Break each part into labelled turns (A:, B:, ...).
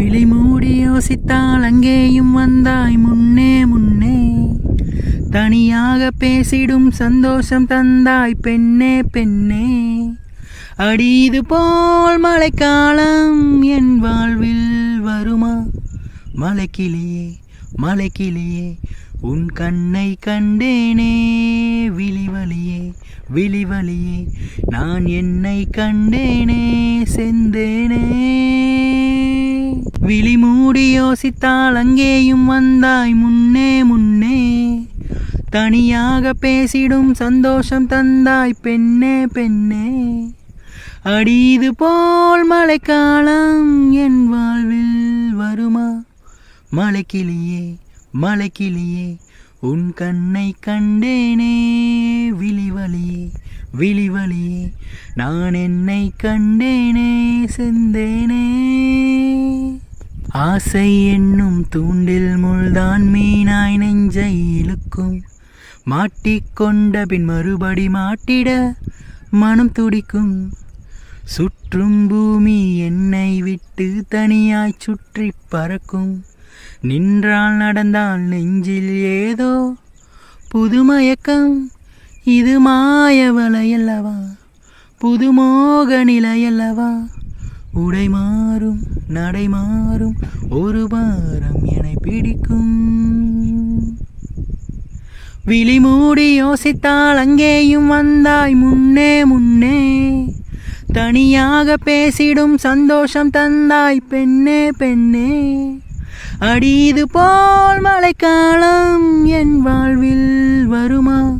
A: விழி மூடி யோசித்தால் அங்கேயும் வந்தாய் முன்னே முன்னே. தனியாக பேசிடும் சந்தோஷம் தந்தாய் பெண்ணே பெண்ணே. அடிது போல் மழைக்காலம் என் வாழ்வில் வருமா? மலைக்கிளியே மலைக்கிளியே உன் கண்ணை கண்டேனே. விழிவழியே விழிவழியே நான் என்னை கண்டேனே செந்தேனே. விழி மூடி யோசித்தால் அங்கேயும் வந்தாய். முன்னே முன்னே. தனியாக பேசிடும் சந்தோஷம் தந்தாய். பெண்ணே பெண்ணே. அடிது போல் மழைக்காலம் என் வாழ்வில் வருமா? மலைக்கிளியே மலைக்கிளியே. உன் கண்ணை கண்டேனே. விழிவழியே விழிவழியே நான் என்னை கண்டேனே செந்தேனே. ஆசை என்னும் தூண்டில் முள்தான் மீனாய் நெஞ்சை இழுக்கும். மாட்டிக்கொண்ட பின் மறுபடி மாட்டிட மனம் துடிக்கும். சுற்றும் பூமி என்னை விட்டு தனியாய் சுற்றி பறக்கும். நின்றால் நடந்தால் நெஞ்சில் ஏதோ புதுமயக்கம். இது மாய வலையல்லவா புதுமோக நிலையல்லவா உடை மாறும் நடை மாறும் ஒரு வாரம் என பிடிக்கும். விழி மூடி யோசித்தால் அங்கேயும் வந்தாய் முன்னே முன்னே. தனியாக பேசிடும் சந்தோஷம் தந்தாய் பெண்ணே பெண்ணே. அடியது போல் மழைக்காலம் என் வாழ்வில் வருமா?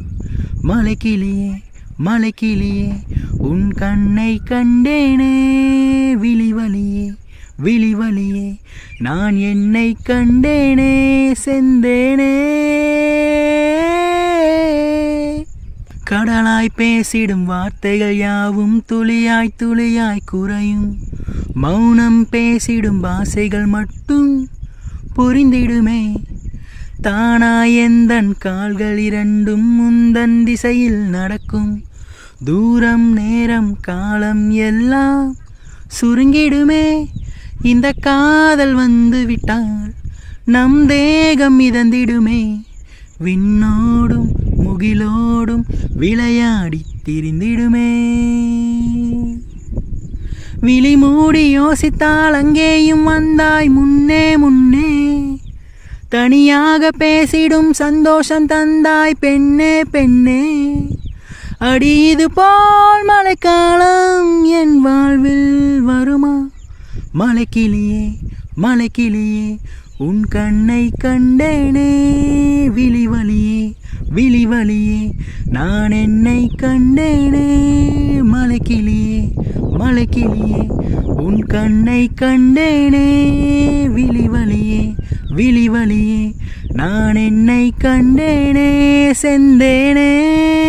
A: மலைக்கிளியே மலைக்கிளியே உன் கண்ணை கண்டேனே விழிவலியே விழிவலியே நான் என்னை கண்டேனே செந்தேனே. கடலாய் பேசிடும் வார்த்தைகள் யாவும் துளியாய் துளியாய் குறையும். மௌனம் பேசிடும் பாசைகள் மட்டும் புரிந்திடுமே. தானாய் எந்தன் கால்கள் இரண்டும் முந்தன் திசையில் நடக்கும். தூரம் நேரம் காலம் எல்லாம் சுருங்கிடுமே. இந்த காதல் வந்து விட்டால் நம் தேகம் மிதந்திடுமே விண்ணோடும் முகிலோடும் விளையாடி திரிந்திடுமே. விழி மூடி யோசித்தால் அங்கேயும் வந்தாய். முன்னே முன்னே. தனியாக பேசிடும் சந்தோஷம் தந்தாய். பெண்ணே பெண்ணே. அடி இது போல் மழைக்காலம் என் வாழ்வில் வருமா? மலைக்கிளியே மலைக்கிளியே உன் கண்ணை கண்டேனே. விழிவழியே விழிவழியே நான் என்னை கண்டேனே. மலைக்கிளியே மலைக்கிளியே உன் கண்ணை கண்டேனே. விழிவழியே விழிவழியே நான் என்னை கண்டேனே. செந்தேனே.